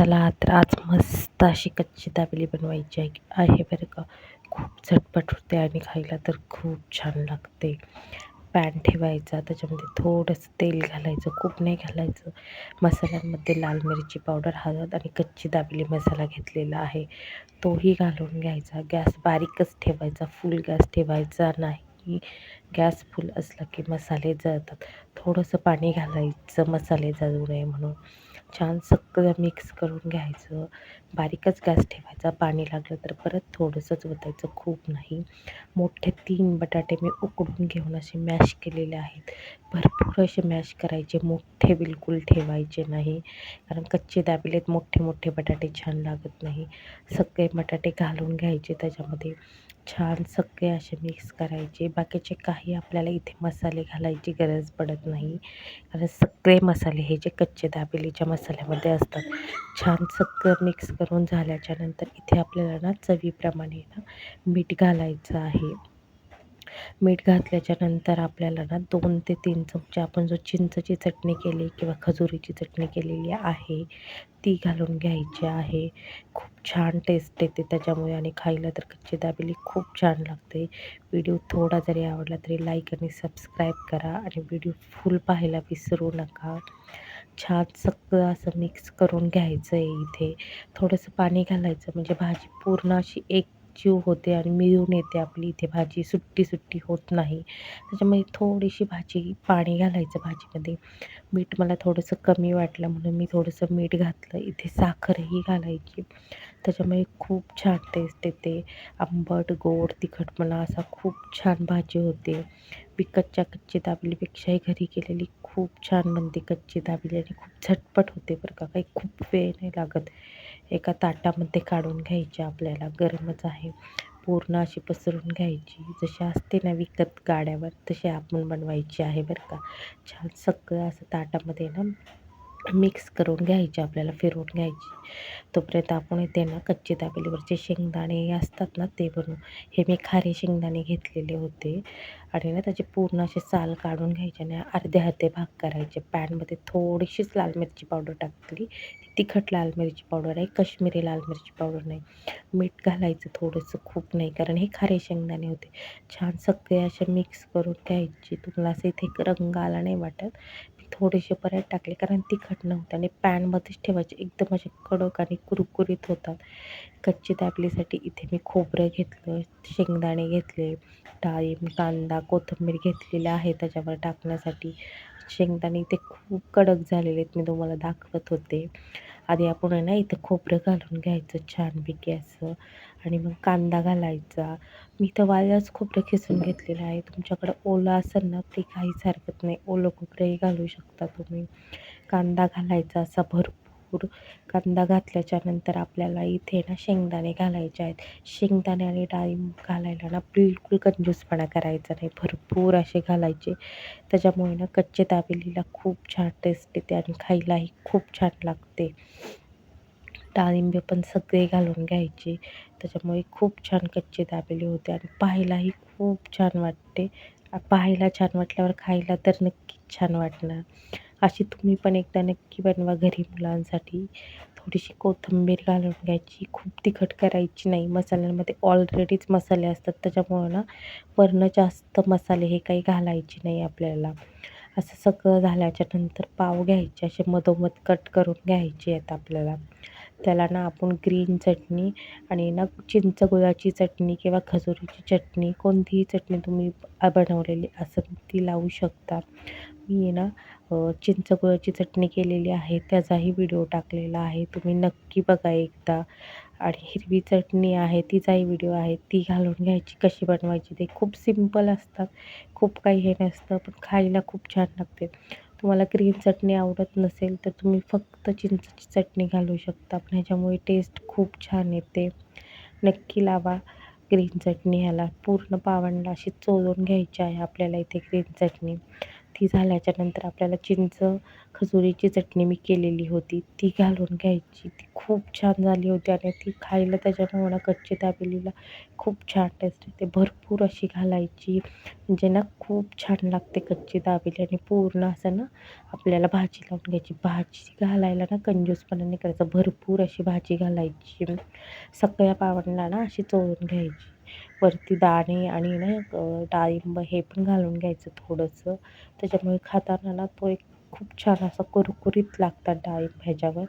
चला तर आज मस्त अशी कच्ची दाबेली बनवायची आहे. आहे बरं का. खूप झटपट होते आणि खायला तर खूप छान लागते. पॅन ठेवायचा त्याच्यामध्ये थोडंसं तेल घालायचं खूप नाही घालायचं मसाल्यांमध्ये लाल मिरची पावडर हळद आणि कच्ची दाबेली मसाला घेतलेला आहे. तोही घालून घ्यायचा. गॅस बारीकच ठेवायचा फुल गॅस ठेवायचा नाही. गॅस फुल असला की मसाले जळतात. थोडंसं पाणी घालायचं मसाले जळू नये म्हणून. छान सगळं मिक्स करून घ्यायचं. बारीकच गॅस ठेवायचा. पाणी लागलं तर परत थोडंसंच ओतायचं खूप नाही. मोठे तीन बटाटे मी उकडून घेऊन असे मॅश केलेले आहेत. भरपूर असे मॅश करायचे. मोठे बिलकुल ठेवायचे नाही. कारण कच्चे दाबेलेत मोठे मोठे बटाटे छान लागत नाही. सगळे बटाटे घालून घ्यायचे त्याच्यामध्ये. छान सगळे असे मिक्स करायचे. बाकीचे काही आपल्याला इथे मसाले घालायची गरज पडत नाही. कारण सगळे मसाले हे जे कच्चे दाबेलीच्या मसाल्यामध्ये असतात. छान सगळं मिक्स करून झाल्याच्यानंतर इथे आपल्याला ना चवीप्रमाणे ना मीठ घालायचं आहे. मीठ घातल्याच्यानंतर आपल्याला ना दोन ते तीन चमचे आपण जो चिंचची चटणी केली किंवा खजुरीची चटणी केलेली आहे ती घालून घ्यायची आहे. खूप छान टेस्ट येते त्याच्यामुळे आणि खायला तर कच्ची दाबेली खूप छान लागते. व्हिडिओ थोडा जरी आवडला तरी लाईक आणि सबस्क्राईब करा आणि व्हिडिओ फुल पाहायला विसरू नका. छान सगळं असं मिक्स करून घ्यायचं आहे इथे. थोडंसं पाणी घालायचं म्हणजे भाजी पूर्ण अशी एक जीव होते आणि मिळून येते आपली इथे भाजी. सुट्टी सुट्टी होत नाही. त्याच्यामुळे थोडीशी भाजी पाणी घालायचं भाजीमध्ये. मीठ मला थोडंसं कमी वाटलं म्हणून मी थोडंसं मीठ घातलं. इथे साखरही घालायची. त्याच्यामुळे खूप छान टेस्ट येते. आंबट गोड तिखटपणा असा खूप छान भाजी होते. विकतच्या कच्ची दाबलीपेक्षाही घरी केलेली खूप छान बनते कच्ची दाबली आणि खूप झटपट होते बरं का. काही खूप वेळ नाही लागत. एका ताटामध्ये काढून घ्यायची आपल्याला. गरमच आहे. पूर्ण अशी पसरून घ्यायची. जशी असते ना विकत गाड्यावर तशी आपण बनवायची आहे बरं का. छान सगळं असं ताटामध्ये ना मिक्स करून घ्यायची आपल्याला फिरवून घ्यायची. तोपर्यंत आपण इथे ना कच्चे दाबेलीवरचे शेंगदाणे असतात ना ते बनवू हे मी खारे शेंगदाणे घेतलेले होते. आणि ना त्याचे पूर्ण असे साल काढून घ्यायचे आणि अर्धे अर्धे भाग करायचे. पॅनमध्ये थोडीशीच लाल मिरची पावडर टाकली. तिखट लाल मिरची पावडर आहे कश्मीरी लाल मिरची पावडर नाही. मीठ घालायचं थोडंसं खूप नाही कारण हे खारे शेंगदाणे होते. छान सगळे असे मिक्स करून घ्यायचे. तुम्हाला असं इथे रंग आला नाही वाटत. थोडेसे परत टाकले. कारण तिखट नव्हतं आणि पॅनमध्येच ठेवायचे. एकदम असे कडक आणि कुरकुरीत होतात. कच्ची दाबलीसाठी इथे मी खोबरं घेतलं शेंगदाणे घेतले डाळिंब कांदा कोथिंबीर घेतलेल्या आहे त्याच्यावर टाकण्यासाठी. शेंगदाणे इथे खूप कडक झालेले आहेत मी तुम्हाला दाखवत होते. आधी आपण आहे ना इथं खोबरं घालून घ्यायचं छानपैकी असं. आणि मग कांदा घालायचा. मी तर वाल्याच खोबरं खिसून घेतलेलं आहे. तुमच्याकडं ओलं असेल ना ते काहीच हरकत नाही. ओलं खोबरंही घालू शकता तुम्ही. कांदा घालायचा असा भरपूर. कांदा घातल्याच्या नंतर आपल्याला इथे ना शेंगदाणे घालायचे आहेत. शेंगदाणे आणि डाळिंब घालायला ना बिलकुल कंजूसपणा करायचा नाही. भरपूर असे घालायचे. त्याच्यामुळे ना कच्चे दाबेलीला खूप छान टेस्ट येते आणि खायलाही खूप छान लागते. डाळिंबे पण सगळे घालून घ्यायचे. त्याच्यामुळे खूप छान कच्चे दाबेली होते आणि पाहायलाही खूप छान वाटते. पाहायला छान वाटल्यावर खायला तर नक्कीच छान वाटणार. अशी तुम्ही पण एकदा नक्की बनवा घरी मुलांसाठी. थोडीशी कोथिंबीर घालून घ्यायची. खूप तिखट करायची नाही. मसाल्यांमध्ये ऑलरेडीच मसाले असतात. त्याच्यामुळं ना वरनं जास्त मसाले हे काही घालायचे नाही आपल्याला. असं सगळं झाल्याच्यानंतर पाव घ्यायचे. असे मधोमध कट करून घ्यायचे आहेत आपल्याला. त्याला ना आपण ग्रीन चटणी आणि ना चिंच गुळाची चटणी किंवा खजुरीची चटणी कोणतीही चटणी तुम्ही बनवलेली असं ती लावू शकता. मी ना चिंच गुळाची चटणी केलेली आहे त्याचाही व्हिडिओ टाकलेला आहे तुम्ही नक्की बघा एकदा. आणि हिरवी चटणी आहे तिचाही व्हिडिओ आहे ती घालून घ्यायची कशी बनवायची ते खूप सिंपल असतात खूप काही हे नसतं पण खायला खूप छान लागते. तुम्हाला ग्रीन चटणी आवडत नसेल तर तुम्ही फक्त चिंचची चटणी घालू शकता. पण ह्याच्यामुळे टेस्ट खूप छान येते. नक्की लावा ग्रीन चटणी ह्याला. पूर्ण पावंडा अशी चोळून घ्यायची आहे आपल्याला इथे ग्रीन चटणी. ती झाल्याच्यानंतर आपल्याला चिंच खजुरीची चटणी मी केलेली होती. ती घालून घ्यायची. ती खूप छान झाली होती आणि ती खायला त्याच्यामुळं ना कच्ची दाबेलीला खूप छान टेस्ट येते भरपूर अशी घालायची. म्हणजे ना खूप छान लागते कच्ची दाबेली आणि पूर्ण असं ना आपल्याला भाजी लावून घ्यायची. भाजी घालायला ना कंजूसपणा नाही करायचा. भरपूर अशी भाजी घालायची. सगळ्या पावांना ना अशी चोळून घ्यायची. वरती दाणे आणि ना डाळिंब हे पण घालून घ्यायचं थोडंसं. त्याच्यामुळे खाताना ना तो एक खूप छान असा कुरकुरीत लागतात डाळिंब ह्याच्यावर.